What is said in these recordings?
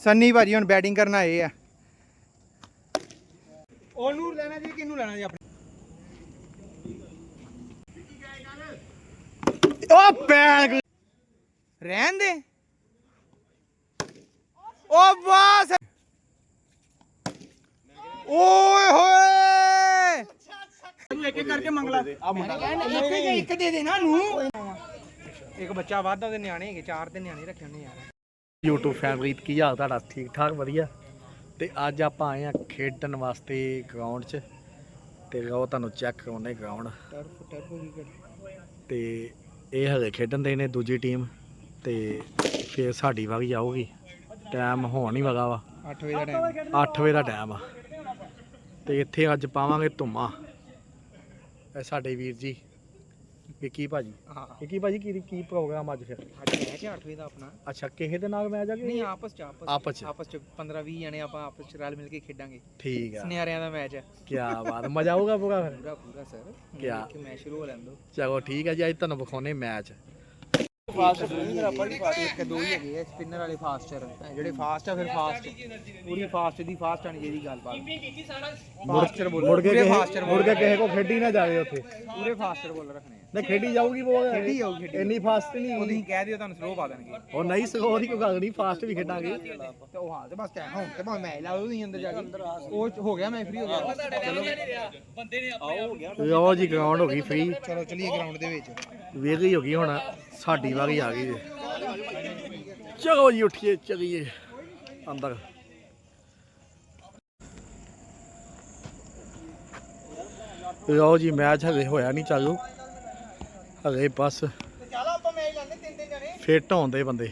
ਸੰਨੀ ਭਾਜੀ ਹੁਣ ਬੈਟਿੰਗ ਕਰਨ ਆਏ ਆ। ਉਹਨੂੰ ਲੈਣਾ ਜੀ ਕਿਹਨੂੰ ਲੈਣਾ ਜੀ ਆਪਣੇ? ਉਹ ਪੈਣ ਰਹਿਣ ਦੇ। ਉਹ ਬਾਸ। ਓਏ ਹੋਏ। ਤੂੰ ਇੱਕ ਇੱਕ ਕਰਕੇ ਮੰਗ ਲਾ। ਇੱਕ ਇੱਕ ਇੱਕ ਦੇ ਦੇ ਨਾ ਨੂੰ ਇੱਕ ਬੱਚਾ ਵਾਧਾ ਦੇ ਨਿਆਣੇ ਹੈਗੇ ਚਾਰ ਤੇ ਨਿਆਣੇ ਰੱਖੇ ਉਹਨੇ ਯਾਰ। YouTube ਫੈਮਿਲੀ ਕੀ ਹਾਲ ਤੁਹਾਡਾ? ਠੀਕ ਠਾਕ ਵਧੀਆ? ਤੇ ਅੱਜ ਆਪਾਂ ਆਏ ਆ ਖੇਡਣ ਵਾਸਤੇ ਗਰਾਊਂਡ 'ਚ। ਤੇ ਉਹ ਤੁਹਾਨੂੰ ਚੈੱਕ ਕਰਾਉਣੇ ਗਰਾਊਂਡ ਤੇ ਇਹ ਹਲੇ ਖੇਡਣ ਦੇ ਨੇ ਦੂਜੀ ਟੀਮ ਤੇ ਫਿਰ ਸਾਡੀ ਵਾਰੀ ਆਊਗੀ। ਟਾਈਮ ਹੋਣ ਹੀ ਵਗਾ ਵਾ। 8 ਵਜੇ ਦਾ ਟਾਈਮ 8 ਵਜੇ ਦਾ ਟਾਈਮ ਆ। ਤੇ ਇੱਥੇ ਅੱਜ ਪਾਵਾਂਗੇ ਧੁੰਮਾ। ਇਹ ਸਾਡੇ ਵੀਰ ਜੀ। ਵਿੱਕੀ ਭਾਜੀ? ਹਾਂ। ਵਿੱਕੀ ਭਾਜੀ ਕੀ ਕੀ ਪ੍ਰੋਗਰਾਮ ਅੱਜ ਫਿਰ? ਅੱਜ ਮੈਚ 8 ਵਜੇ ਦਾ ਆਪਣਾ? ਅੱਛਾ ਕਿਸੇ ਦੇ ਨਾਲ ਮੈਚ ਆ ਨਹੀਂ ਕਿ ਆਪਸ ਚ ਆਪਸ ਆਪਸ 'ਚ। ਆਪਸ ਚ 15 20 ਜਣੇ ਆਪਾਂ ਆਪਸ ਚ ਰਲ ਮਿਲ ਕੇ ਖੇਡਾਂਗੇ। ਠੀਕ ਆ। ਸੁਨਿਆਰਿਆਂ ਦਾ ਮੈਚ ਹੈ। ਕੀ ਬਾਤ ਮਜ਼ਾ ਆਊਗਾ ਪੂਰਾ ਫਿਰ? ਪੂਰਾ ਪੂਰਾ ਸਰ। ਕਿਆ? ਕਿ ਮੈਚ ਸ਼ੁਰੂ ਹੋ ਲੈਂਦੋ। ਚਲੋ ਠੀਕ ਹੈ ਜੀ ਅੱਜ ਤੁਹਾਨੂੰ ਵਿਖਾਉਣੇ ਮੈਚ। ਫਾਸਟ ਬੋਲਿੰਗ ਆਪਾਂ ਵੀ ਫਾਸਟ ਇੱਕ ਦੋ ਹੀ ਹੈਗੇ ਆ ਸਪਿਨਰ ਵਾਲੇ ਫਾਸਟਰ ਜਿਹੜੇ ਫਾਸਟ ਆ ਫਿਰ ਫਾਸਟ। ਪੂਰੀ ਫਾਸਟ ਦੀ ਫਾਸਟ ਆਣੀ ਚਾਹੀਦੀ ਗੱਲ ਬਾਤ। ਫਾਸਟਰ ਬੋਲ। ਮੁੜ ਕੇ ਪੂਰੇ ਕਿਸੇ ਫਾਸਟਰ ਮੁੜ ਕੇ ਕਿਸੇ ਕੋ ਖੇਡੀ ਨਾ ਜਾਵੇ ਉੱਥੇ। ਪੂਰੇ ਫਾਸਟਰ ਬੋਲ ਰੱਖਣੇ ਨਹੀਂ ਖੇਡੀ ਜਾਊਗੀ ਬੋਲ। ਖੇਡੀ ਜਾਊਗੀ, ਖੇਡੀ ਇੰਨੀ ਫਾਸਟ ਉਹ ਨਹੀਂ ਤੁਸੀਂ ਕਹਿ ਦਿਓ ਤੁਹਾਨੂੰ ਸਲੋ ਪਾ ਦੇਣਗੇ। ਉਹ ਨਹੀਂ ਸਕੋਰ ਦੀ ਕੋਈ ਗੱਲ ਨਹੀਂ ਫਾਸਟ ਵੀ ਖੇਡਾਂਗੇ। ਤੇ ਉਹ ਹਾਂ ਤੇ ਬਸ ਟਾਈਮ ਹੁਣ ਤੇ ਭਾਵੇਂ ਮੈਚ ਲਾ ਲਓ ਤੁਸੀਂ ਅੰਦਰ ਜਾ ਕੇ। ਉਹ ਹੋ ਗਿਆ ਮੈਂ ਫ੍ਰੀ ਹੋ ਗਿਆ। ਚਲੋ ਲਓ ਜੀ ਗਰਾਊਂਡ ਹੋ ਗਈ ਫ੍ਰੀ ਚਲੋ ਚਲੀਏ ਗਰਾਊਂਡ ਦੇ ਵਿੱਚ। ਵੇਗਈ ਹੋ ਗਈ ਹੁਣ ਸਾਡੀ ਵਾਰੀ ਆ ਗਈ ਜੀ ਚਲੋ ਜੀ ਉੱਠੀਏ ਚਲੀਏ। ਅੰਦਰ। ਲਓ ਜੀ ਮੈਚ ਹਲੇ ਹੋਇਆ ਨਹੀਂ ਚਾਲੂ। ਹਲੇ ਬਸ। ਚਲੋ ਆਪਾਂ ਮੈਚ ਲਾਉਂਦੇ ਤਿੰਨ ਤਿੰਨ ਜਣੇ ਫਿੱਟ ਹੋਉਂਦੇ ਬੰਦੇ।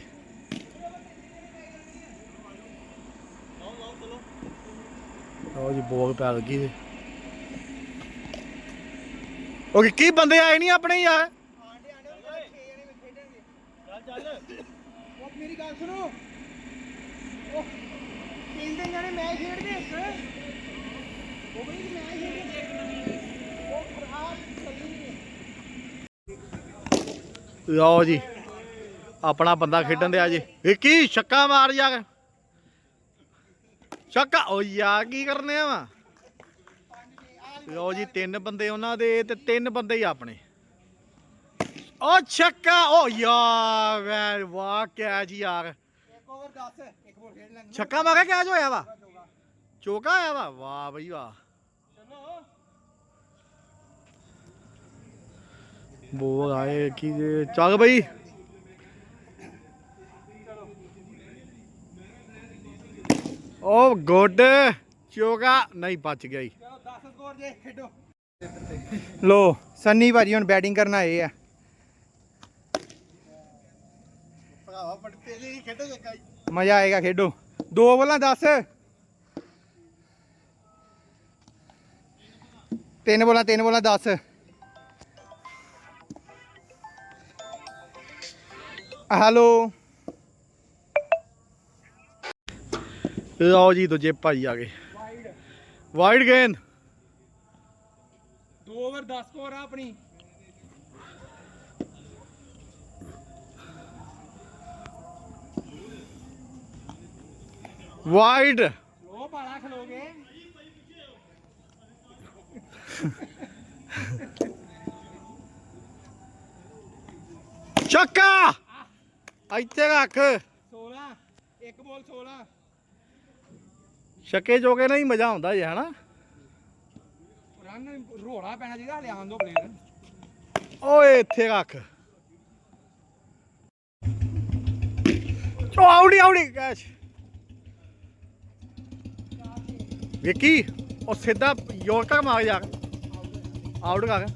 ਲਓ ਜੀ ਬੋਲ ਪੈ ਲੱਗੀ ਜੀ। ਉਹ ਕੀ ਬੰਦੇ ਆਏ ਨਹੀਂ ਆਪਣੇ ਯਾਰ ਆਂਡੇ ਆਂਡੇ ਉਹ 6 ਜਣੇ ਵਿੱਚ ਖੇਡਣਗੇ ਚੱਲ ਚੱਲ ਉਹ ਮੇਰੀ ਗੱਲ ਸੁਣੋ। ਉਹ ਤਿੰਨ ਤਿੰਨ ਜਣੇ, ਮੈਚ ਖੇਡਦੇ ਇੱਕ ਉਹ ਬਈ ਮੈਚ ਖੇਡਦੇ ਉਹ ਖਰਾਬ ਚੱਲੀ ਨਹੀਂ ਲਓ ਜੀ, ਆਪਣਾ ਬੰਦਾ ਖੇਡਣ ਦੇ ਆ ਜੀ। ਵਿੱਕੀ, ਛੱਕਾ ਮਾਰ ਯਾਰ। ਛੱਕਾ, ਓ ਯਾਰ, ਕੀ ਕਰਨੇ ਆ ਵਾ? ਲਓ ਜੀ, ਤਿੰਨ ਬੰਦੇ ਉਹਨਾਂ ਦੇ ਤੇ ਤਿੰਨ ਬੰਦੇ ਹੀ ਆਪਣੇ। ਓ ਛੱਕਾ, ਓ ਯਾਰ ਵੈ ਵਾਹ, ਕੈਚ ਯਾਰ। ਇੱਕ ਓਵਰ 10 ਛੱਕਾ ਮਾਰਿਆ, ਕੈਚ ਹੋਇਆ ਵਾ? ਚੋਕਾ ਆਇਆ ਵਾ? ਵਾਹ ਬਈ, ਵਾਹ। ਆਏ ਕੀ ਜੇ- ਚੱਲ ਬਈ। ਓ ਗੁੱਡ। ਚੋਗਾ। ਨਹੀਂ ਬਚ ਗਿਆ ਈ ਚਲੋ 10 ਸਕੋਰ ਜੇ ਖੇਡੋ। ਲੋ ਸੰਨੀ ਭਾਜੀ ਹੁਣ ਬੈਟਿੰਗ ਕਰਨ ਆਏ ਆ। ਭਰਾਵਾ ਪੜਤੇ ਨਹੀਂ ਖੇਡੋ ਜੱਗਾ ਮਜ਼ਾ ਆਏਗਾ ਖੇਡੋ। ਦੋ ਬੋਲਾਂ 10 ਤਿੰਨ ਬੋਲਾਂ ਤਿੰਨ ਬੋਲਾਂ 10 ਹੈਲੋ ਲਓ ਜੀ ਦੂਜੇ ਭਾਈ ਆ ਗਏ। ਵਾਈਡ ਗੇਂਦ ਦੋ ਓਵਰ 10 ਸਕੋਰ ਆ ਆਪਣੀ। ਵਾਈਡ ਉਹ ਪਾਲਾ ਖਲੋਗੇ। ਚੱਕਾ। ਇੱਥੇ ਰੱਖ। 16 ਇੱਕ ਬੋਲ 16 ਛੱਕੇ ਚੋਕੇ ਨਾਲ ਹੀ ਮਜ਼ਾ ਆਉਂਦਾ ਜੇ ਹਨਾ? ਰਨ ਰੋੜਾ ਪੈਣਾ ਚਾਹੀਦਾ ਹਲੇ ਆਉਣ ਦੋ ਪਲੇਅਰ ਓਏ ਇੱਥੇ ਰੱਖ। ਚੋ ਆਉੜੀ ਆਉੜੀ ਕੈਚ ਵਿੱਕੀ ਉਹ ਸਿੱਧਾ ਯੋਰਕਰ ਮਾਰ ਯਾਰ ਆਊਟ ਕਰ।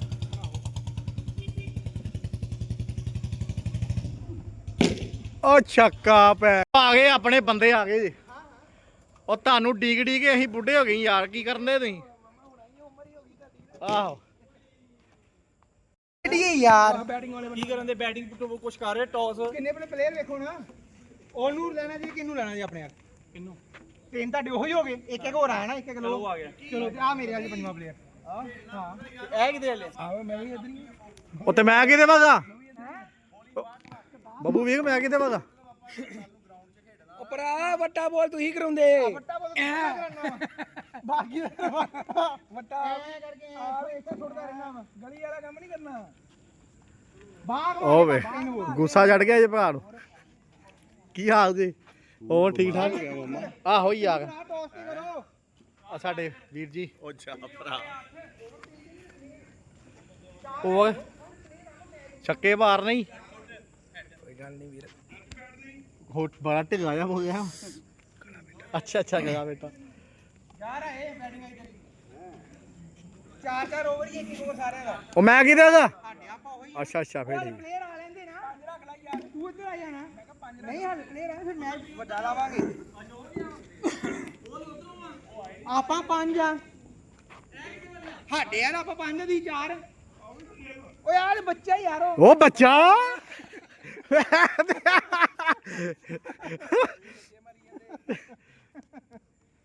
ਉਹ ਛੱਕਾ ਪੈ ਆ ਗਏ ਆਪਣੇ ਬੰਦੇ ਆ ਗਏ ਜੀ। ਉਹ ਤੁਹਾਨੂੰ ਡੀਕ ਡੀਕ ਅਸੀਂ ਬੁੱਢੇ ਹੋ ਗਏ ਯਾਰ ਕੀ ਕਰਨਦੇ ਤੁਸੀਂ? ਆਹੋ। ਕਿਹੜੀ ਯਾਰ। ਬੈਟਿੰਗ ਵਾਲੇ ਕੀ ਕਰਨ ਦੇ? ਬੈਟਿੰਗ ਤੋਂ ਕੁਝ ਕਰ ਰਹੇ ਟੌਸ ਕਿੰਨੇ ਆਪਣੇ ਪਲੇਅਰ ਵੇਖੋ ਨਾ। ਉਹਨੂੰ ਲੈਣਾ ਜੀ ਕਿਹਨੂੰ ਲੈਣਾ ਜੀ ਆਪਣੇ ਯਾਰ ਕਿੰਨੂੰ ਤਿੰਨ ਤੁਹਾਡੇ ਉਹੀ ਹੋ ਗਏ। ਇੱਕ ਇੱਕ ਹੋਰ ਆਇਆ ਨਾ ਇੱਕ ਇੱਕ ਲੋ ਆ ਗਿਆ। ਚਲੋ ਤੇ ਆ ਮੇਰੇ ਵਾਲੇ ਪੰਜਵਾਂ ਪਲੇਅਰ ਹਾਂ ਇਹ ਕਿਤੇ ਲੈ ਆਓ ਮੈਂ ਵੀ ਇਧਰ ਹੀ ਉਹ ਤੇ ਮੈਂ ਕਿਤੇ ਵਗਾ ਬੱਬੂ ਵੀਰ ਮੈਂ ਕਿਤੇ ਵਗਾ ਉਹ ਭਰਾ ਵੱਟਾ ਬੋਲ ਤੁਸੀਂ ਕਰਾਉਂਦੇ। ਵੱਟਾ ਬੋਲ ਕਰਨਾ ਬਾਕੀ ਦਾ ਵੱਟਾ ਐ ਕਰਕੇ ਆਹ ਇੱਥੇ ਸੁੱਟਦਾ ਰਹਿਣਾ ਵਾ। ਗਲੀ ਵਾਲਾ ਕੰਮ ਨਹੀਂ ਕਰਨਾ। ਬਾਹਰ ਓ ਵੇ ਗੁੱਸਾ ਚੜ ਗਿਆ ਜੇ ਭਰਾ ਨੂੰ। ਕੀ ਹਾਲ ਜੀ? ਹੋਰ ਠੀਕ ਠਾਕ? ਆਹੋ ਹੀ ਆ। ਆ ਸਾਡੇ ਵੀਰ ਜੀ। ਉਹ ਚਾ ਭਰਾ। ਉਹ ਛੱਕੇ ਮਾਰ ਨਹੀਂ ਗੱਲ ਨਹੀਂ ਵੀਰ। ਹੋ ਬੜਾ ਢਿੱਲਾ ਹੋ ਗਿਆ। ਅੱਛਾ ਅੱਛਾ ਗਿਆ ਬੇਟਾ। ਯਾਰ ਇਹ ਬੈਟਿੰਗ ਆਈ ਤੇਰੀ। ਚਾਰ ਚਾਰ ਓਵਰ ਹੀ ਇੱਕ ਇੱਕ ਓਵਰ ਸਾਰਿਆਂ ਦਾ। ਉਹ ਮੈਂ ਕਿਹਦਾ ਦਾ? ਸਾਡੇ ਆਪਾਂ ਉਹੀ ਅੱਛਾ ਅੱਛਾ ਫੇਰ ਠੀਕ। ਪਲੇਅਰ ਆ ਲੈਂਦੇ ਨਾ। ਰੱਖ ਲੈ ਯਾਰ ਤੂੰ ਇੱਧਰ ਆ ਜਾਣਾ। ਨਹੀਂ ਹਾਲ ਪਲੇਅਰ ਆ ਫਿਰ ਮੈਚ ਵੱਡਾ ਲਾਵਾਂਗੇ। ਆਪਾਂ ਪੰਜ ਆ। ਸਾਡੇ ਯਾਰ ਆਪਾਂ ਪੰਜ ਦੀ ਚਾਰ। ਓ ਯਾਰ ਬੱਚਾ ਯਾਰ ਉਹ ਬੱਚਾ?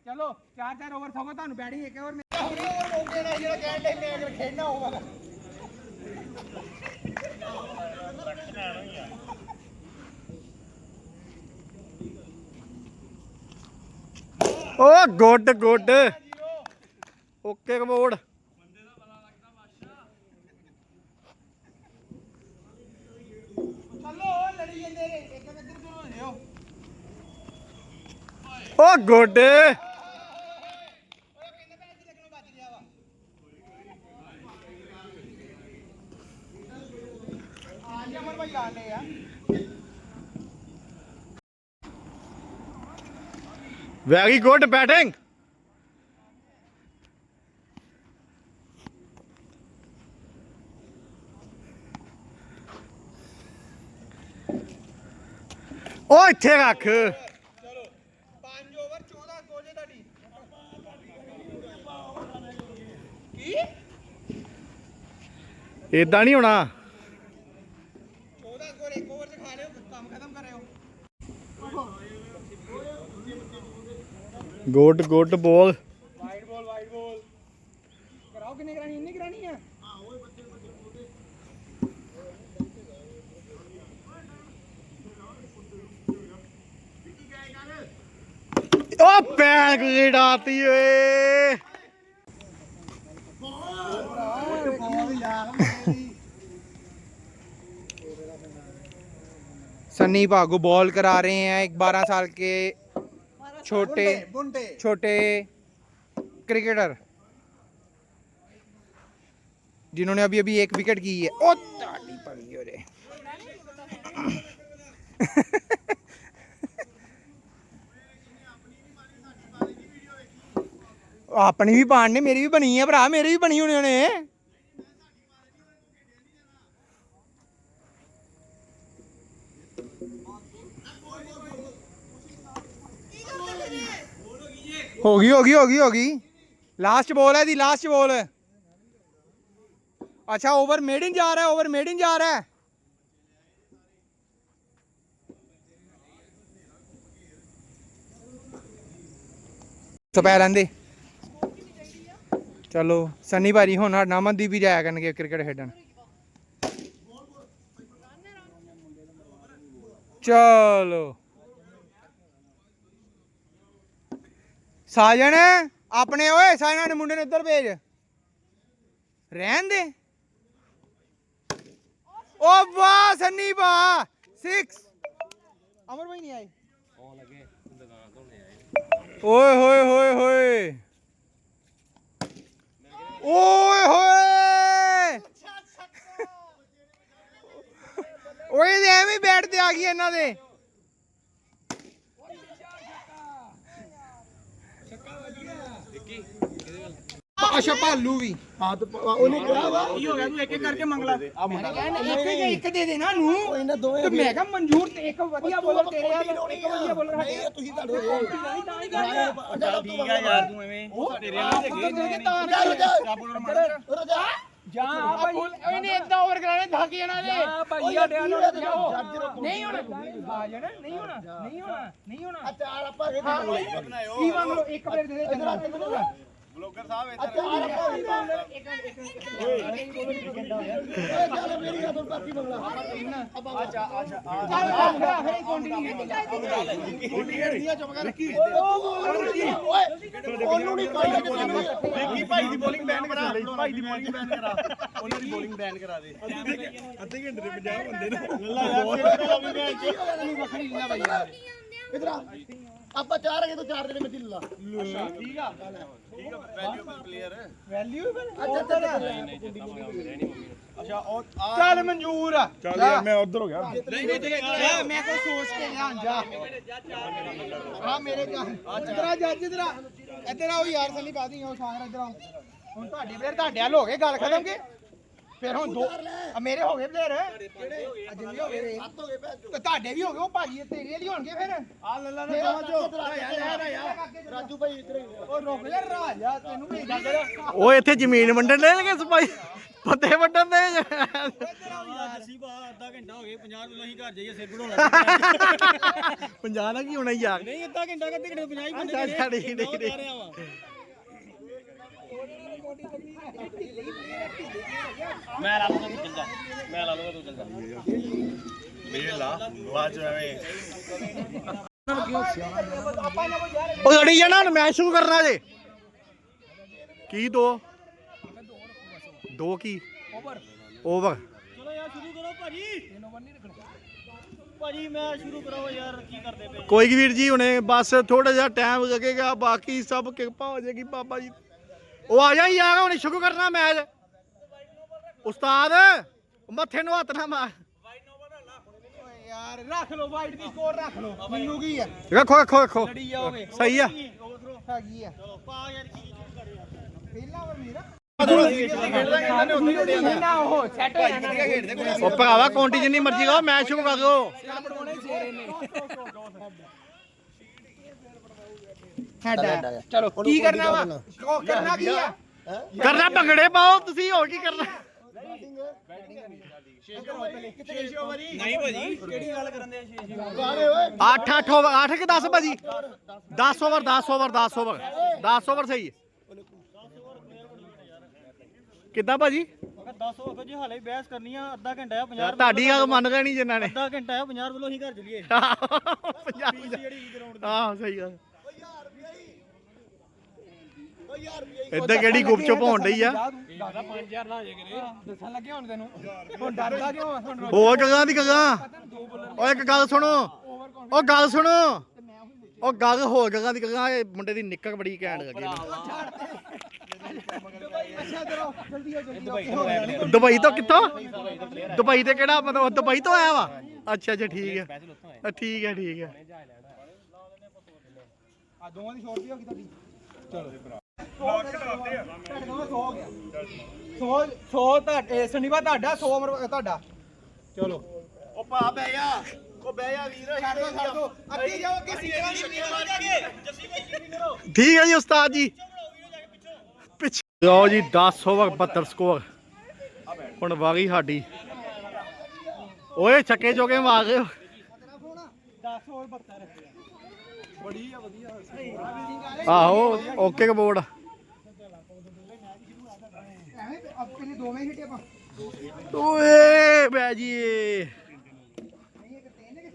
ਚਲੋ, ਚਾਰ ਚਾਰ ਓਵਰ ਸਗੋਂ ਤੁਹਾਨੂੰ ਬੈਟਿੰਗ ਇੱਕ ਓਵਰ ਹੁਣੇ ਓਵਰ ਮੌਕੇ ਨਾਲ ਜਿਹੜਾ ਕਹਿਣ ਦੇ ਮੈਚ ਖੇਡਣਾ ਹੋਊਗਾ ਓ, ਗੁੱਡ ਗੁੱਡ। ਓਕੇ ਕਬੋਰਡ ਚਲੋ ਲੜੀ ਜਾਂਦੇ ਨੇ ਇੱਕ ਇੱਧਰ ਤੋਂ ਹੋ ਜਿਓ ਓ ਗੁੱਡ ਓਏ ਕਿੰਨੇ ਪੈਸੇ ਲੱਗਣੋਂ ਬਚ ਗਿਆ ਵਾ ਹਾਂ ਜੀ ਅਮਰ ਭਾਈ ਆਂਦੇ ਆ ਵੈਰੀ ਗੁੱਡ ਬੈਟਿੰਗ ਓ ਇੱਥੇ ਰੱਖ ਚਲੋ 5 ਓਵਰ 14 ਸਕੋਰ ਜੇ ਤੁਹਾਡੀ ਕੀ ਇਦਾਂ ਨਹੀਂ ਹੋਣਾ। 14 ਸਕੋਰ ਇੱਕ ਓਵਰ ਚ ਖਾ ਲਿਓ ਕੰਮ ਖਤਮ ਕਰਿਓ। Good good ball. Wide ball wide ball. ਕਰਾਓ ਕਿੰਨੇ ਕਰਾਣੀ ਇੰਨੀ ਕਰਾਣੀ ਆ? ਓ ਪੈਕ ਗਿੜਾਤੀ ਓਏ। सन्नी भागू बॉल करा रहे हैं एक बारह साल के छोटे बुंडे छोटे क्रिकेटर जिन्होंने अभी अभी एक विकेट की है ओ ताड़ी पड़ी हो रे ਆਪਣੀ ਵੀ ਪਾਣ ਨੇ ਮੇਰੀ ਵੀ ਬਣੀ ਹੈ ਭਰਾ ਮੇਰੀ ਵੀ ਬਣੀ ਹੋਣੀ ਉਹਨੇ ਹੋ ਗਈ ਹੋ ਗਈ ਹੋ ਗਈ ਹੋ ਗਈ ਲਾਸਟ ਬੋਲ ਹੈ ਦੀ ਲਾਸਟ ਬੋਲ अच्छा ओवर मेड इन जा रहा है ओवर मेड इन जा रहा है तो ਪੈ ਲੈਂਦੇ ਚਲੋ ਸੰਨੀ ਭਾਜੀ ਹੁਣ ਸਾਡਾ ਅਮਨਦੀਪ ਵੀ ਜਾਇਆ ਕਰਨਗੇ ਕ੍ਰਿਕਟ ਖੇਡਣ ਚਲੋ ਸਾਜਣ, ਆਪਣੇ ਓਏ, ਸਾਜਣ ਦੇ ਮੁੰਡੇ ਨੂੰ ਇੱਧਰ ਭੇਜ। ਰਹਿਣ ਦੇ। ਓ ਵਾਹ, ਸੰਨੀ ਵਾਹ 6 ਅਮਰ ਭਾਈ ਨਹੀਂ ਆਏ। ਓਏ ਹੋਏ ਹੋਏ ਹੋਏ। ਓਏ ਹੋਏ। ਓਏ ਦੇ ਐਵੇਂ ਬੈਠ ਤੇ ਆ ਗਈ ਇਹਨਾਂ ਦੇ। ਅੱਛਾ ਭਾਲੂ ਵੀ। ਕੀ ਹੋ ਗਿਆ? ਤੂੰ ਇੱਕ ਇੱਕ ਕਰਕੇ ਮੰਗ ਲੈ ਇੱਕ ਇੱਕ ਇੱਕ ਦੇ ਦੇ ਨਾ। ਨੂੰ ਤੇ ਮੈਂ ਕਿਹਾ ਮਨਜ਼ੂਰ ਤੇ ਇੱਕ ਵਧੀਆ ਬੋਲਰ ਤੇਰੇ ਆ ਇੱਕ ਵਧੀਆ ਬੋਲਰ ਸਾਡੇ ਤੁਸੀਂ ਠੀਕ ਆ ਯਾਰ ਤੂੰ ਐਵੇਂ ਤੇਰੇ ਨਾਲ ਜਾ। ਆ ਭਾਈ ਇਹਨੇ ਇਦਾਂ ਓਵਰ ਕਰਾਣੇ ਥੱਕ ਜਾਣਾ ਦੇ ਆ ਭਾਈ ਆ ਡਿਆ ਨਹੀਂ ਹੋਣਾ। ਆ ਜਾਣਾ ਨਹੀਂ ਹੋਣਾ। ਨਹੀਂ ਹੋਣਾ। ਨਹੀਂ ਹੋਣਾ। ਚਾਰ ਆਪਾਂ ਕੀ ਮੰਗ ਲਓ? ਇੱਕ ਪਲੇਟ ਦੇ ਦੇ ਚੰਗਾ। ਵਿੱਕੀ ਭਾਈ ਦੀ ਬੋਲਿੰਗ ਬੈਨ ਕਰਾ ਭਾਈ ਦੀ ਬੋਲਿੰਗ ਬੈਨ ਕਰਾ ਉਹਨਾਂ ਦੀ ਬੋਲਿੰਗ ਬੈਨ ਕਰਾ ਦੇ ਅੱਧੇ ਘੰਟੇ ਦੇ 50 ਬੰਦੇ ਨੇ ਲੱਲਾ ਯਾਰ ਵੱਖਰੀ ਲੀਲਾ ਭਾਈ ਯਾਰ ਇਧਰ ਆ ਆਪਾਂ ਚਾਰ ਹੈਗੇ ਤੂੰ ਚਾਰ ਜਣੇ ਮਿੱਟੀ ਲਾ ਠੀਕ ਆ ਵੈਲਿਊਬਲ ਪਲੇਅਰ ਵੈਲਿਊ ਅੱਛਾ ਅੱਛਾ ਅੱਛਾ। ਉਹ ਆ ਚੱਲ ਮਨਜ਼ੂਰ ਆ। ਚੱਲ ਯਾਰ ਮੈਂ ਉਧਰ ਹੋ ਗਿਆ। ਨਹੀਂ ਨਹੀਂ ਜਾ, ਮੈਂ ਕੋਈ ਸੋਚ ਕੇ ਲਿਆ ਜਾ। ਹਾਂ ਮੇਰੇ ਜਾ ਇਧਰ ਆ ਜੱਜ ਇਧਰ ਆ। ਇਧਰ ਆਓ ਯਾਰ ਸੱਲੀ ਬਾਦੀ ਉਹ ਸਾਗਰ ਇਧਰ ਆਓ ਹੁਣ ਤੁਹਾਡੇ ਪਲੇਅਰ ਤੁਹਾਡੇ ਹਾਲ ਹੋ ਗਏ ਗੱਲ ਖਤਮ ਕੇ? ਫਿਰ ਹੁਣ ਦੋ ਆ ਮੇਰੇ ਹੋ ਗਏ ਪਲੇਅਰ ਅੱਜ ਵੀ ਹੋ ਗਏ। ਰੇ। ਤੇ ਤੁਹਾਡੇ ਵੀ ਹੋ ਗਏ ਉਹ ਭਾਜੀ ਤੇਰੇ ਵਾਲੀ ਹੋਣਗੇ ਫਿਰ। ਆ ਲੱਲਾ ਨਾ ਰਾਜੂ। ਭਾਈ ਇਧਰ ਉਹ ਰੁਕ ਜਾ ਰਾਜਾ ਤੈਨੂੰ ਵੀ ਉਹ ਇੱਥੇ ਜ਼ਮੀਨ ਵੰਡਣ ਦੇ ਲਗੇ ਸਪਾਈ। ਪੱਤੇ ਵੰਡਣ ਦੇ ਅੱਧਾ ਘੰਟਾ ਹੋ ਗਿਆ 50 ਵੱਲੋਂ ਅਸੀਂ ਘਰ ਜਾਈਏ ਸਿਰ ਬਣਾਉਣਾ 50 ਨਾ ਕੀ ਹੋਣਾ ਯਾਰ ਨਹੀਂ ਅੱਧਾ ਘੰਟਾ ਕਿੱਥੇ ਘੰਟੇ 50 ਹੀ ਬੰਦੇ ਨਹੀਂ, ਨਹੀਂ। ਮੈਂ ਲਾ ਲੂੰਗਾ ਤੂੰ ਚੱਲ ਜਾ। ਮੈਂ ਲਾ ਲੂੰਗਾ ਤੂੰ ਚੱਲ ਜਾ। ਮੇਰੇ ਲਾ। ਬਾਅਦ ਚ ਐਵੇਂ। ਉਹ ਲੜੀ ਜਾਣਾ ਹੁਣ ਮੈਚ ਸ਼ੁਰੂ ਕਰਨਾ ਜੇ। ਕੀ ਦੋ? ਦੋ ਕੀ? ਓਵਰ ਓਵਰ ਚਲੋ ਯਾਰ ਸ਼ੁਰੂ ਕਰੋ ਭਾਜੀ। ਭਾਜੀ ਮੈਂ ਸ਼ੁਰੂ ਕਰਾਓ ਯਾਰ ਕੀ ਕਰਦੇ ਪਏ? ਕੋਈ ਵੀਰ ਜੀ ਹੁਣੇ ਬਸ ਥੋੜਾ ਜਿਹਾ ਟਾਈਮ ਲੱਗੇਗਾ ਬਾਕੀ ਸਭ ਕਿਰਪਾ ਹੋ ਜਾਏਗੀ ਬਾਬਾ ਜੀ। ਉਹ ਆ ਜਾ ਯਾਰ ਹੁਣ ਸ਼ੁਰੂ ਕਰਨਾ ਮੈਚ। ਉਸਤਾਦ ਮੱਥੇ ਨੂੰ ਹੱਥ ਨਾ ਮਾਰ। ਓਏ ਯਾਰ ਰੱਖ ਲਓ ਵਾਈਟ ਦੀ ਸਕੋਰ ਰੱਖ ਲਓ। ਮੈਨੂੰ ਕੀ ਆ? ਰੱਖੋ ਰੱਖੋ ਰੱਖੋ। ਲੜੀ ਜਾਓਗੇ। ਸਹੀ ਆ। ਹੈਗੀ ਆ। ਚਲੋ ਪਾ ਯਾਰ ਕੀ ਕਰ ਯਾਰ ਪਹਿਲਾ ਓਵਰ ਮੇਰਾ ਖੇਡਦਾ ਨਾ ਉਹ ਸੈੱਟ ਹੋ ਜਾਣਾ। ਉਹ ਭਰਾਵਾ ਕਾਉਂਟੀ ਜਿੰਨੀ ਮਰਜ਼ੀ ਲਾਓ ਮੈਚ ਸ਼ੁਰੂ ਕਰ ਚਲੋ ਕੀ ਕਰਨਾ ਵਾ? ਉਹ ਕਰਨਾ ਕੀ ਆ? ਕਰਨਾ ਭੰਗੜੇ ਪਾਓ ਤੁਸੀਂ ਹੋਰ ਕੀ ਕਰਨਾ? ਨਹੀਂ ਭਾਜੀ ਕਿਹੜੀ ਗੱਲ ਕਰਨ ਦੇ 8 8 ਓਵਰ 8 ਕਿ 10 ਭਾਜੀ? 10 ਓਵਰ 10 ਓਵਰ 10 ਓਵਰ। 10 ਓਵਰ ਸਹੀ ਹੈ। ਕਿੱਦਾਂ ਭਾਜੀ? 10 ਹੋ ਗਏ ਜੀ ਹਾਲੇ ਬਹਿਸ ਕਰਨੀ ਆ ਅੱਧਾ ਘੰਟਾ ਆ 50 ਤੁਹਾਡੀ ਗੱਲ ਮੰਨ ਗਏ ਨਹੀਂ ਜਿਨ੍ਹਾਂ ਨੇ। ਅੱਧਾ ਘੰਟਾ ਆ 50 ਵੱਲੋਂ ਅਸੀਂ ਘਰ ਚਲੀਏ। ਪੰਜਾਬੀ ਜਿਹੜੀ ਗਰਾਊਂਡ ਹਾਂ ਸਹੀ ਗੱਲ। ਇੱਧਰ ਕਿਹੜੀ ਗੁਪਚੁਪ ਹੋਣ ਡਈ ਆ? ਦੱਸਣ ਲੱਗੇ ਹੁਣ ਤੈਨੂੰ। ਹੁਣ ਡਰਦਾ ਕਿਉਂ ਆ? ਹੁਣ ਹੋਰ ਗੱਲਾਂ ਦੀ ਗੱਲਾਂ ਓਏ ਇੱਕ ਗੱਲ ਸੁਣੋ। ਉਹ ਗੱਲ ਸੁਣੋ। ਉਹ ਗੱਲ ਹੋਰ ਗੱਲਾਂ ਦੀ ਗੱਲਾਂ ਇਹ ਮੁੰਡੇ ਦੀ ਨਿੱਕਰ ਬੜੀ ਘੈਂਟ ਲੱਗੀ ਦੁਬਈ ਤੋਂ ਕਿੱਥੋਂ? ਦੁਬਈ ਤੇ ਕਿਹੜਾ ਮਤਲਬ ਦੁਬਈ ਤੋਂ ਆਇਆ ਵਾ? ਅੱਛਾ ਅੱਛਾ ਠੀਕ ਹੈ ਅ, ਠੀਕ ਹੈ ਠੀਕ ਹੈ ਆ ਦੋਵਾਂ ਦੀ ਸ਼ੋਰਟ ਵੀ ਹੋ ਗਈ ਤੁਹਾਡੀ। ਚਲੋ। ਤੁਹਾਡੇ ਦੋਵਾਂ 100 ਹੋ ਗਿਆ। 100 100 ਤੁਹਾਡੇ ਸ਼ਨੀਵਾਰ ਤੁਹਾਡਾ 100 ਅਮਰ ਤੁਹਾਡਾ। ਚਲੋ। ਉਹ ਭਾ ਬਹਿ ਜਾ। ਉਹ ਬਹਿ ਜਾ ਵੀਰ ਛੱਡ ਦੋ ਛੱਡ ਦੋ। ਅੱਗੇ ਜਾਓ ਅੱਗੇ ਸੀਟਾਂ ਨਹੀਂ ਜੱਸੀ ਭਾਈ ਕੀ ਕਰੋ ਠੀਕ ਹੈ ਜੀ ਉਸਤਾਦ ਜੀ। ਪਿੱਛੇ ਲਓ ਜੀ 10 ਓਵਰ 72 ਸਕੋਰ। ਹੁਣ ਵਾਰੀ ਸਾਡੀ। ਓਏ ਛੱਕੇ ਚੋਕੇ ਮਾਰ ਗਏ 10 ਹੋਰ 72 ਬੜੀ ਆ ਵਧੀਆ ਆਹੋ ਓਕੇ ਕਬੋਰਡ ਐਵੇਂ ਅਬ ਕਿੰਨੇ ਦੋਵੇਂ ਹਿੱਟੇ ਆਪਾਂ ਓਏ ਬੈ ਜੀ ਨਹੀਂ ਇੱਕ ਤਿੰਨ ਕਿ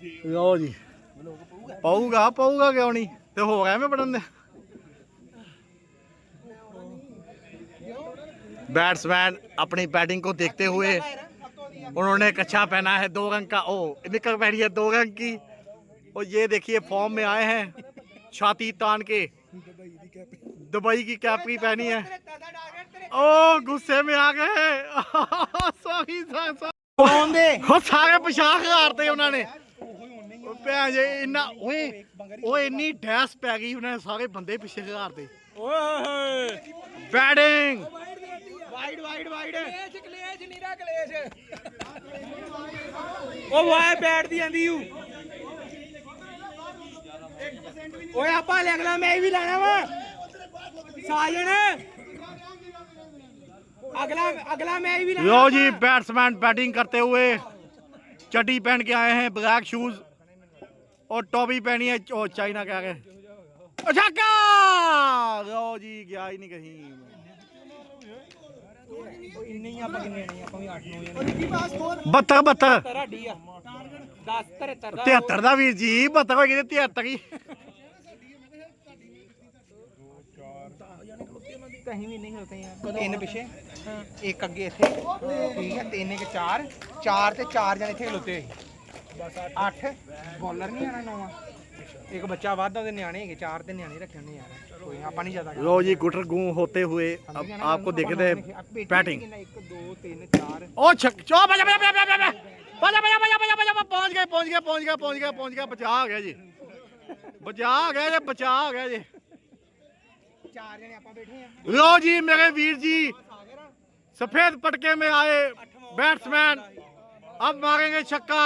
ਛੇ ਲਓ ਜੀ ਪਾਊਗਾ ਪਾਊਗਾ ਕਿਉਂ ਨਹੀਂ ਤੇ ਹੋ ਗਿਆ ਮੈਂ ਪੜਨ ਦੇ बैट्समैन अपनी बैटिंग को देखते हुए उन्होंने कच्छा पहना है दो रंग का ओ निकल पहनी है दो रंग की और ये देखिए फॉर्म में आए हैं छाती तान के दुबई की कैप भी पहनी है ओ गुस्से में आ गए सॉरी सॉरी ਆਉਂਦੇ ਉਹ ਸਾਰੇ ਪਿਸ਼ਾਬ ਖਿਲਾਰਤੇ ਉਹਨਾਂ ਨੇ ਉਹ ਭੈਣ ਜੇ ਇੰਨਾ ਓਏ ਓਏ ਇੰਨੀ ਡੈਸ ਪੈ ਗਈ ਉਹਨਾਂ ਨੇ ਸਾਰੇ ਬੰਦੇ ਪਿੱਛੇ ਖਿਲਾਰਤੇ ਓਏ ਹੋਏ ਬੈਟਿੰਗ ਵਾਈਡ ਵਾਈਡ ਵਾਈਡ ਕਲੇਸ਼ ਕਲੇਸ਼ ਨੀਰਾ ਕਲੇਸ਼ ਉਹ ਵਾਏ ਬੈਠ ਦੀ ਜਾਂਦੀ ਹੂ ਓਏ ਆਪਾਂ ਲੈ ਅਗਲਾ ਮੈਚ ਵੀ ਲੈਣਾ ਵਾ ਸਾਜਣ अगला अगला मैच भी लो जी बैट्समैन बैटिंग करते हुए चड्डी पहन के आए हैं ब्लैक शूज और टॉपी पहनी है और चाइना के आगे छक्का लो जी गया ही नहीं कहीं बत्तर बत्तर तिहत्तर का वीर जी बत्तर हो गई तिहत्तर ही ਕਹੀਂ ਵੀ ਨਹੀਂ ਹੋਤੇ ਯਾਰ ਤਿੰਨ ਪਿੱਛੇ ਇੱਕ ਅੱਗੇ ਇੱਥੇ ਠੀਕ ਹੈ ਤਿੰਨ ਇੱਕ ਚਾਰ ਚਾਰ ਤੇ ਚਾਰ ਜਣੇ ਇੱਥੇ ਖਲੋਤੇ ਹੋਏ ਅੱਠ ਬੋਲਰ ਨਹੀਂ ਆਣਾ ਨੌਵਾਂ ਇੱਕ ਬੱਚਾ ਵੱਧ ਉਹਦੇ ਨਿਆਣੇ ਹੈਗੇ ਚਾਰ ਤੇ ਨਿਆਣੇ ਰੱਖੇ ਉਹਨੇ ਯਾਰ ਕੋਈ ਨਾ, ਆਪਾਂ ਨਹੀਂ ਜ਼ਿਆਦਾ लो जी गुटर गूं होते हुए अब आपको देखे थे बैटिंग 1 2 3 4 ओ छक चो बजा बजा बजा बजा बजा बजा बजा बजा बजा बजा पहुंच गए पहुंच गए पहुंच गए पहुंच गए पहुंच गए बचा आ गया जी बचा आ गया जी बचा आ गया जी ਚਾਰ ਜਣੇ ਆਪਾਂ ਬੈਠੇ ਆ ਲੋ ਜੀ ਮੇਰੇ ਵੀਰ जी सफेद पटके में आए बैट्समैन अब मारेंगे छक्का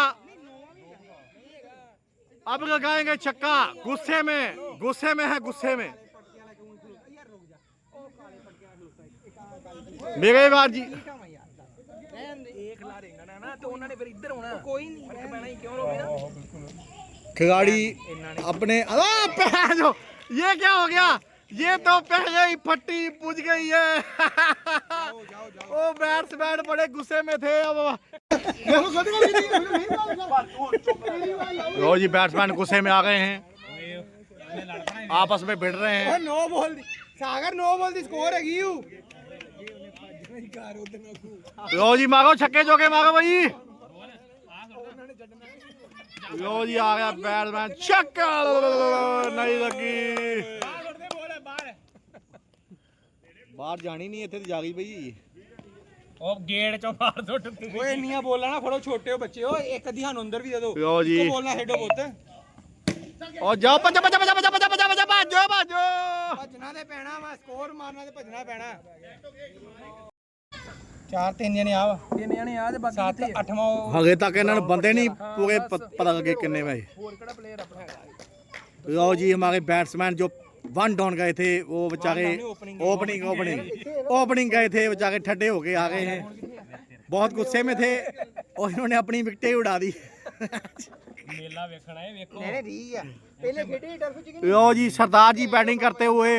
अब लगाएंगे छक्का गुस्से में गुस्से में है गुस्से में मेरे बार जी खिलाड़ी अपने आ, जो ये क्या हो गया ये तो पहले ही फट्टी पूछ गई है। ओ बैट्समैन बड़े गुस्से में थे अब। लो जी बैट्समैन गुस्से में आ गए हैं। आपस में भिड़ रहे हैं। No ball Sagar no ball score है लो जी मारो छक्के चौके मारो भाई। लो जी आ गया बैट्समैन छक्का। नहीं लगी। ਬਾਹਰ। ਬਾਹਰ ਜਾਣੀ ਨਹੀਂ ਇੱਥੇ ਤੇ ਜਾ ਗਈ ਬਈ। ਉਹ ਗੇਟ ਚੋਂ ਬਾਹਰ ਸੁੱਟ ਦਿੱਤੀ ਓਏ ਇੰਨੀਆਂ ਬੋਲਾਂ ਨਾ ਫੜੋ ਛੋਟੇ ਬੱਚੇ। ਓ ਇੱਕ ਅੱਧੀ ਅੰਦਰ ਵੀ ਦੇ ਦਿਓ। ਲਓ ਜੀ। ਇੱਕੋ ਬੋਲ ਨਾ ਪੁੱਤ। ਓ ਜਾਓ ਭੱਜੋ ਭੱਜੋ ਭੱਜੋ ਭੱਜੋ ਭੱਜੋ ਭੱਜੋ ਭੱਜੋ ਭੱਜੋ ਸਕੋਰ ਚਾਰ ਤਿੰਨ ਜਣੇ ਆ ਤਿੰਨ ਜਣੇ ਆ ਤੇ ਬਾਕੀ ਸੱਤ ਅੱਠਵਾਂ ਹਗੇ ਤੱਕ ਇਹਨਾਂ ਨੂੰ ਬੰਦੇ ਨਹੀਂ ਪੂਰੇ ਪ- ਪਤਾ ਲੱਗੇ ਕਿੰਨੇ ਵੇ ਹੋਰ ਕਿਹੜਾ ਪਲੇਅਰ ਆਪਣਾ ਹੈਗਾ? ਲਓ ਜੀ ਹਮਾਰੇ ਬੈਟਸਮੈਨ ਜੋ ਵਨ ਡਾਊਨ ਗਏ थे वो बेचारे ओपनिंग ओपनिंग ओपनिंग गए थे बेचारे ठड्डे हो के आ गए हैं बहुत गुस्से में थे और इन्होंने अपनी विकटें उड़ा दी मेला देखना है देखो नहीं ठीक है पहले खेडे डर से लो जी सरदार जी बैटिंग करते हुए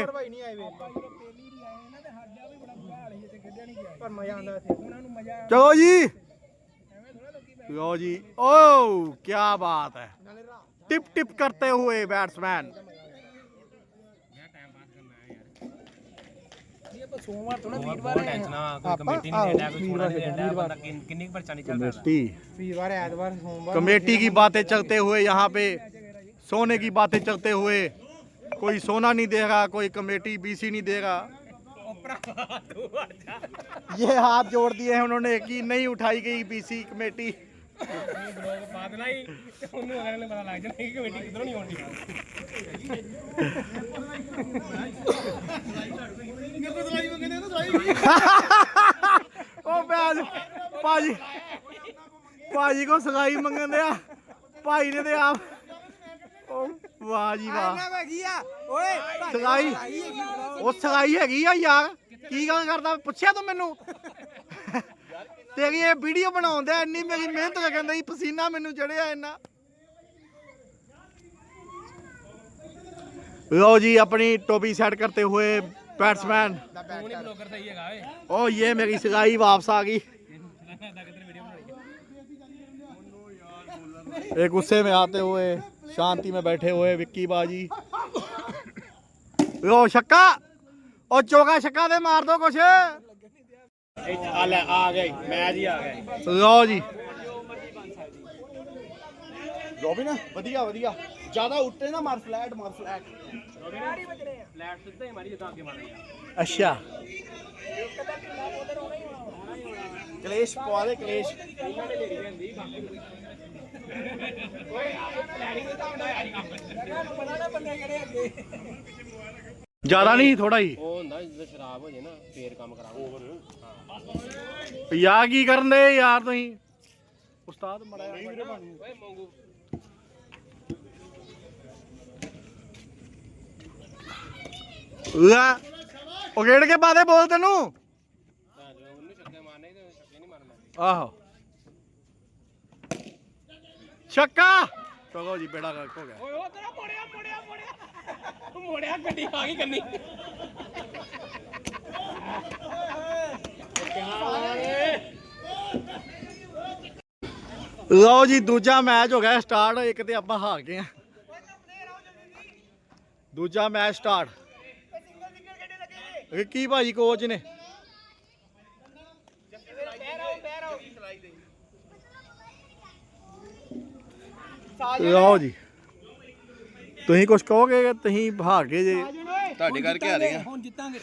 चलो जी लो जी ओ क्या बात है टिप टिप करते हुए बैट्समैन ਸੋਮਵਾਰ ਤੋਂ ਨਾ ਵੀਰਵਾਰ ਟੈਨਸ਼ਨ ਨਾ ਕੋਈ ਕਮੇਟੀ ਨਹੀਂ ਦੇਣਾ ਕੋਈ ਸੋਨਾ ਨਹੀਂ ਦੇਣਾ ਬੰਦਾ ਕਿੰਨ- ਕਿੰਨੀ ਕੁ ਪਰਚਾ ਨਹੀਂ ਚੱਲ ਸਕਦਾ कमेटी ਵੀਰਵਾਰ ਐਤਵਾਰ ਸੋਮਵਾਰ कमेटी की बातें चलते हुए यहाँ पे सोने की बातें चलते हुए कोई सोना नहीं देगा कोई कमेटी बीसी नहीं देगा ये हाथ जोड़ दिए हैं उन्होंने कि नहीं उठाई गई बीसी कमेटी ਬਲੌਗ ਪਾ ਦੇਣਾ ਹੀ ਤੇ ਉਹਨੂੰ ਅਗਲੇ ਨੂੰ ਪਤਾ ਲੱਗ ਜਾਣਾ ਕਿ ਕਮੇਟੀ ਕਿਧਰੋਂ ਨਹੀਂ ਆਉਣੀ ਉਹ ਬੈਜ ਭਾਜੀ ਭਾਜੀ ਕੋ ਸਗਾਈ ਮੰਗਣ ਦਿਆ ਭਾਈ ਨੇ ਤੇ ਆਪ ਵਾਹ ਜੀ ਵਾਹ। ਆਹ ਹੈਗੀ ਆ? ਓਏ ਸਗਾਈ ਉਹ ਸਗਾਈ ਹੈਗੀ ਆ ਯਾਰ। ਕੀ ਗੱਲ ਕਰਦਾ? ਪੁੱਛਿਆ ਤੂੰ ਮੈਨੂੰ? ਤੇਰੀ ਇਹ ਵੀਡੀਓ ਬਣਾਉਂਦਾ ਇੰਨੀ ਮੇਰੀ ਮਿਹਨਤ ਕਹਿੰਦਾ ਸੀ ਪਸੀਨਾ ਮੈਨੂੰ ਚੜਿਆ ਇੰਨਾ। ਲੋ ਜੀ ਆਪਣੀ ਟੋਪੀ ਸੈੱਟ ਕਰਤੇ ਹੋਏ बैट्समैन ओ ये मेरी सगाई वापस आ गई एक गुस्से में आते हुए शांति में बैठे हुए विक्की बाजी। लो छक्का। ओ चौका छक्का दे मार दो कुछ। आ गए मैच ही गए लो जी। लो ना ज़्यादा उठते ना मार फ्लैट मार फ्लैट ਫਲੈਟ ਸਿੱਧਾ ਹੀ ਮਾਰੀ ਜਿੱਦਾਂ ਅੱਗੇ ਮਾਰੀ ਅੱਛਾ। ਕਲੇਸ਼ ਪਵਾ ਦੇ ਕਲੇਸ਼। ਇਹਨਾਂ ਦੇ ਲੇਰੀ ਜਾਂਦੀ ਬਾਕੀ ਕੋਈ ਲੈਣੀ ਕੋਈ ਤਾਂ ਹੁੰਦਾ ਯਾਰੀ ਕੰਮ ਪਤਾ ਨਾ ਬੰਦੇ ਕਿਹੜੇ ਅੱਗੇ ਜ਼ਿਆਦਾ ਨਹੀਂ ਥੋੜਾ ਹੀ। ਉਹ ਹੁੰਦਾ ਜਦੋਂ ਸ਼ਰਾਬ ਹੋ ਜੇ ਨਾ ਫੇਰ ਕੰਮ ਕਰਾਂਗੇ। ਓਵਰ ਹਾਂ ਯਾ ਕੀ ਕਰਨ ਦੇ ਯਾਰ ਤੁਸੀਂ? ਉਸਤਾਦ ਮੜਾ ਓਏ ਮੰਗੂ। ਲੈ। ਉਹ ਗੇੜ ਕੇ ਬਾਦੇ ਬੋਲ ਤੈਨੂੰ। ਆਹੋ। ਛੱਕਾ। ਚਲੋ ਜੀ ਬੇੜਾ ਗਰਕ ਹੋ ਗਿਆ। ਓਏ ਉਹ ਤੇਰਾ ਮੋੜਿਆ ਮੋੜਿਆ ਮੋੜਿਆ। ਮੋੜਿਆ ਗੱਡੀ ਆ ਗਈ ਕੰਨੀ। ਲਓ ਜੀ ਦੂਜਾ ਮੈਚ ਹੋ ਗਿਆ ਸਟਾਰਟ। ਇੱਕ ਤੇ ਆਪਾਂ ਹਾਰ ਗਏ ਆ। ਦੂਜਾ ਮੈਚ ਸਟਾਰਟ। ਇਹ ਕੀ ਭਾਜੀ ਕੋਚ ਨੇ? ਲਓ ਜੀ। ਤੁਸੀਂ ਕੁਝ ਕਹੋਗੇ ਕਿ ਤੁਸੀਂ ਹਾਰ ਗਏ ਜੇ? ਤੁਹਾਡੇ ਕਰਕੇ ਆ ਰਹੇ ਆ? ਹੁਣ ਜਿੱਤਾਂਗੇ।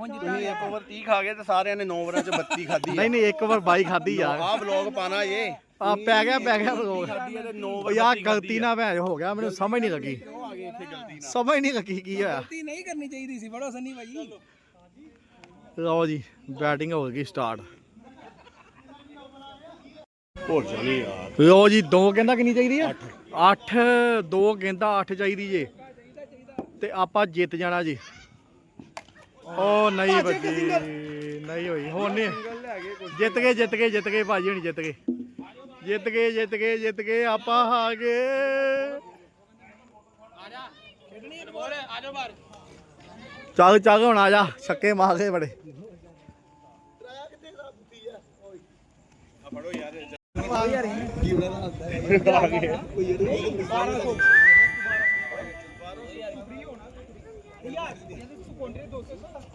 ਹੁਣ ਤੁਸੀਂ ਇੱਕ ਓਵਰ 30 ਖਾ ਗਏ ਤੇ ਸਾਰਿਆਂ ਨੇ 9 ਓਵਰਾਂ ਚ 32 ਖਾਧੀ ਨਹੀਂ ਨਹੀਂ ਇੱਕ ਵਾਰ ਬਾਈ ਖਾਦੀ ਯਾਰ ਆਹ ਵਲੌਗ ਪਾਣਾ ਇਹ। ਆ ਪੈ ਗਿਆ ਪੈ ਗਿਆ ਲੋਕ ਖਾਧੀ ਤੇ 9 ਉਹ ਯਾਰ ਗਲਤੀ ਨਾ ਭੈਣ ਹੋ ਗਿਆ ਮੈਨੂੰ ਸਮਝ ਨਹੀਂ ਲੱਗੀ। ਆ ਗਏ ਇੱਥੇ ਗਲਤੀ ਨਾਲ। ਸਮਝ ਨਹੀਂ ਲੱਗੀ ਕੀ ਹੋਇਆ। ਗਲਤੀ ਨਹੀਂ ਕਰਨੀ ਚਾਹੀਦੀ ਸੀ ਬੜੋ ਸੰਨੀ ਭਾਈ। ਲਓ ਜੀ ਬੈਟਿੰਗ ਹੋ ਗਈ ਸਟਾਰਟ ਭੁੱਲ ਜਾਣੀ ਯਾਰ। ਲਓ ਜੀ ਦੋ ਕਹਿੰਦਾ ਕਿੰਨੀ ਚਾਹੀਦੀ ਆ? 8 ਦੋ ਕਹਿੰਦਾ 8 ਚਾਹੀਦੀ ਜੇ। ਤੇ ਆਪਾਂ ਜਿੱਤ ਜਾਣਾ ਜੀ। ਉਹ ਨਹੀਂ ਬੱਜੀ ਨਹੀਂ ਹੋਈ। ਹੁਣ ਨਹੀਂ। ਜਿੱਤ ਗਏ ਜਿੱਤ ਗਏ ਜਿੱਤ ਗਏ ਭਾਜੀ ਹੁਣ ਜਿੱਤ ਗਏ। ਜਿੱਤ ਗਏ ਜਿੱਤ ਗਏ ਜਿੱਤ ਗਏ ਆਪਾਂ ਹਾਰ ਗਏ। ਆ ਜਾ। ਬਾਹਰ। ਚੱਲ ਚੱਲ ਹੁਣ ਆ ਜਾ ਛੱਕੇ ਮਾਰਦੇ ਬੜੇ।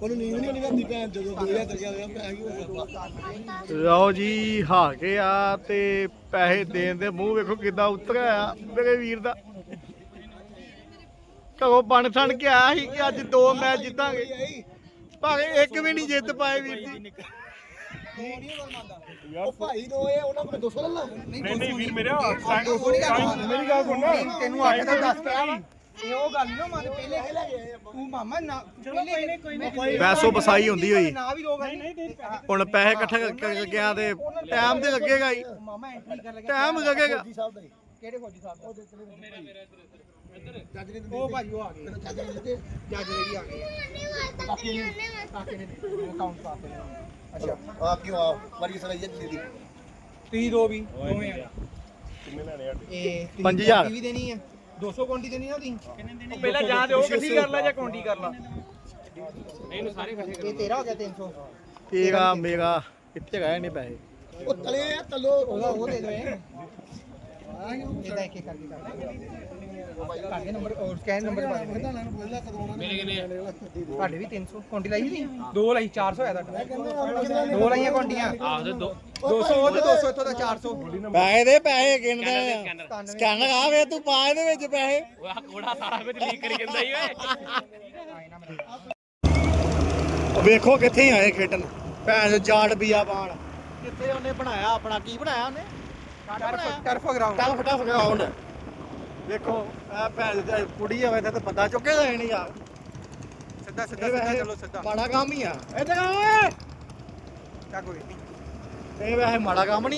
ਉਹਨੂੰ ਨੀਂਦ ਨਹੀਂ ਨਿਕਲਦੀ ਭੈਣ ਜਦੋਂ 2000 ਤੱਕ ਗਿਆ ਭੈਣ ਕੀ ਲਓ ਜੀ ਹਾਰ ਕੇ ਆ ਤੇ ਪੈਸੇ ਦੇਣ ਦੇ ਮੂੰਹ ਵੇਖੋ ਕਿਦਾਂ ਉਤਰਿਆ ਆ ਮੇਰੇ ਵੀਰ ਦਾ। ਘਰੋਂ ਬਣ ਠਣ ਕੇ ਆਇਆ ਸੀ ਕਿ ਅੱਜ ਦੋ ਮੈਚ ਜਿੱਤਾਂਗੇ। ਭਾਵੇਂ ਇੱਕ ਵੀ ਨਹੀਂ ਜਿੱਤ ਪਾਏ ਵੀਰ ਜੀ। ਉਹ ਭਾਈ ਨੂੰ ਇਹ ਉਹਨਾਂ ਕੋਲ 200 ਲੈ ਲਾ ਨਹੀਂ ਨਹੀਂ ਵੀਰ ਮੇਰੇ ਮੇਰੀ ਗੱਲ ਸੁਣ ਤੈਨੂੰ ਆ ਕੇ ਤਾਂ ਦੱਸ ਕੇ ਆ ਇਹ ਉਹ ਗੱਲ ਨਾ ਮਾਰੇ ਪਹਿਲੇ ਤੂੰ ਮਾਮਾ ਨਾ ਪਹਿਲੇ ਕੋਈ ਨਹੀਂ ਵੈਸੋ ਬਸਾਈ ਹੁੰਦੀ ਹੋਈ। ਨਾ ਵੀ ਹੁਣ ਪੈਸੇ ਇਕੱਠੇ ਕਰਕੇ ਗਿਆ ਤੇ ਟਾਈਮ ਤੇ ਲੱਗੇਗਾ ਹੀ। ਮਾਮਾ ਐਂਟਰੀ ਕਰ ਲਗਾ? ਟਾਈਮ ਲੱਗੇਗਾ। ਕਿਹੜੇ ਫੌਜੀ ਸਾਹਿਬ ਦਾ? ਉਹ ਭਾਜੀ ਉਹ ਆ ਗਏ। ਜੱਜ ਦੇ ਵੀ ਆ ਗਏ। ਕਾਕੇ ਨੇ ਕਾਕੇ ਨੇ ਅਕਾਊਂਟ ਪਾਤੇ ਅੱਛਾ। ਆ ਕਿਉਂ ਆ? ਮਰੀ ਸਰਾਈ ਜੀ ਦੀ। ਤੁਸੀਂ ਦੋ ਵੀ। ਦੋਵੇਂ ਆ। ਇਹ ਪੰਜ ਹਜ਼ਾਰ। ਵੀ ਦੇਣੀ ਆ। 200 ਕੁਆਂਟੀ ਦੇਣੀ ਆ ਤੁਸੀਂ ਪਹਿਲਾਂ ਜਾਂ ਤੇ ਉਹ ਇਕੱਠੀ ਕਰ ਲੈ ਜਾਂ ਕੁਆਂਟੀ ਕਰ ਲੈ? ਇਹਨੂੰ ਸਾਰੇ ਫਸੇ ਇਹ ਤੇਰਾ ਹੋ ਗਿਆ 300 ਤੇਰਾ ਮੇਰਾ। ਕਿੱਥੇ ਗਏ ਨੇ ਪੈਸੇ। ਉਹ ਤਲੇ ਆ ਤਲੋ। ਉਹਦਾ ਉਹ ਦੇ ਦੋ। ਇਹ ਇਹਦਾ ਇੱਕ ਇੱਕ ਕਰਕੇ ਕਰ ਕਾਕੇ ਨੰਬਰ ਔਰ ਸਕੈਨ ਨੰਬਰ ਪਾ ਦੇ ਤੁਹਾਡੇ ਵੀ 300 ਕੁਆਂਟੀ ਲਾਈ ਸੀ ਦੋ ਲਾਈ 400 ਹੈ ਤੁਹਾਡਾ ਦੋ ਲਾਈਆਂ ਕੁਆਂਟੀਆਂ ਆਹ ਤੇ 200 ਉਹ ਤੇ 200 ਇੱਥੋਂ ਦਾ 400 ਪੈਸੇ ਦੇ ਪੈਸੇ ਗਿਣਦੇ ਸਕੈਨਰ ਆ ਵੇ ਤੂੰ ਪਾ ਇਹਦੇ ਵਿੱਚ ਪੈਸੇ ਵੇਖੋ ਕਿੱਥੇ ਆਏ ਖੇਡਣ। ਭੈਣ ਚੋ ਜਾੜ ਬੀਆ ਪਾਣ। ਕਿੱਥੇ ਉਹਨੇ ਬਣਾਇਆ ਆਪਣਾ? ਕੀ ਬਣਾਇਆ ਉਹਨੇ? Turf ground turf turf ground ਵੇਖੋ ਆ ਭੈਣ ਚੋ ਕੁੜੀ ਹੋਵੇ ਤੇ ਬੰਦਾ ਚੁੱਕੇਗਾ ਹੀ ਨਹੀਂ ਯਾਰ। ਸਿੱਧਾ ਸਿੱਧਾ ਇਹ ਸਿੱਧਾ ਵੈਸੇ ਚਲੋ ਸਿੱਧਾ। ਮਾੜਾ ਕੰਮ ਹੀ ਆ। ਇੱਧਰ ਆ ਓਏ! ਚੱਕ ਕੋਈ ਨਹੀਂ ਇਹ ਵੈਸੇ ਮਾੜਾ ਕੰਮ ਨਹੀਂ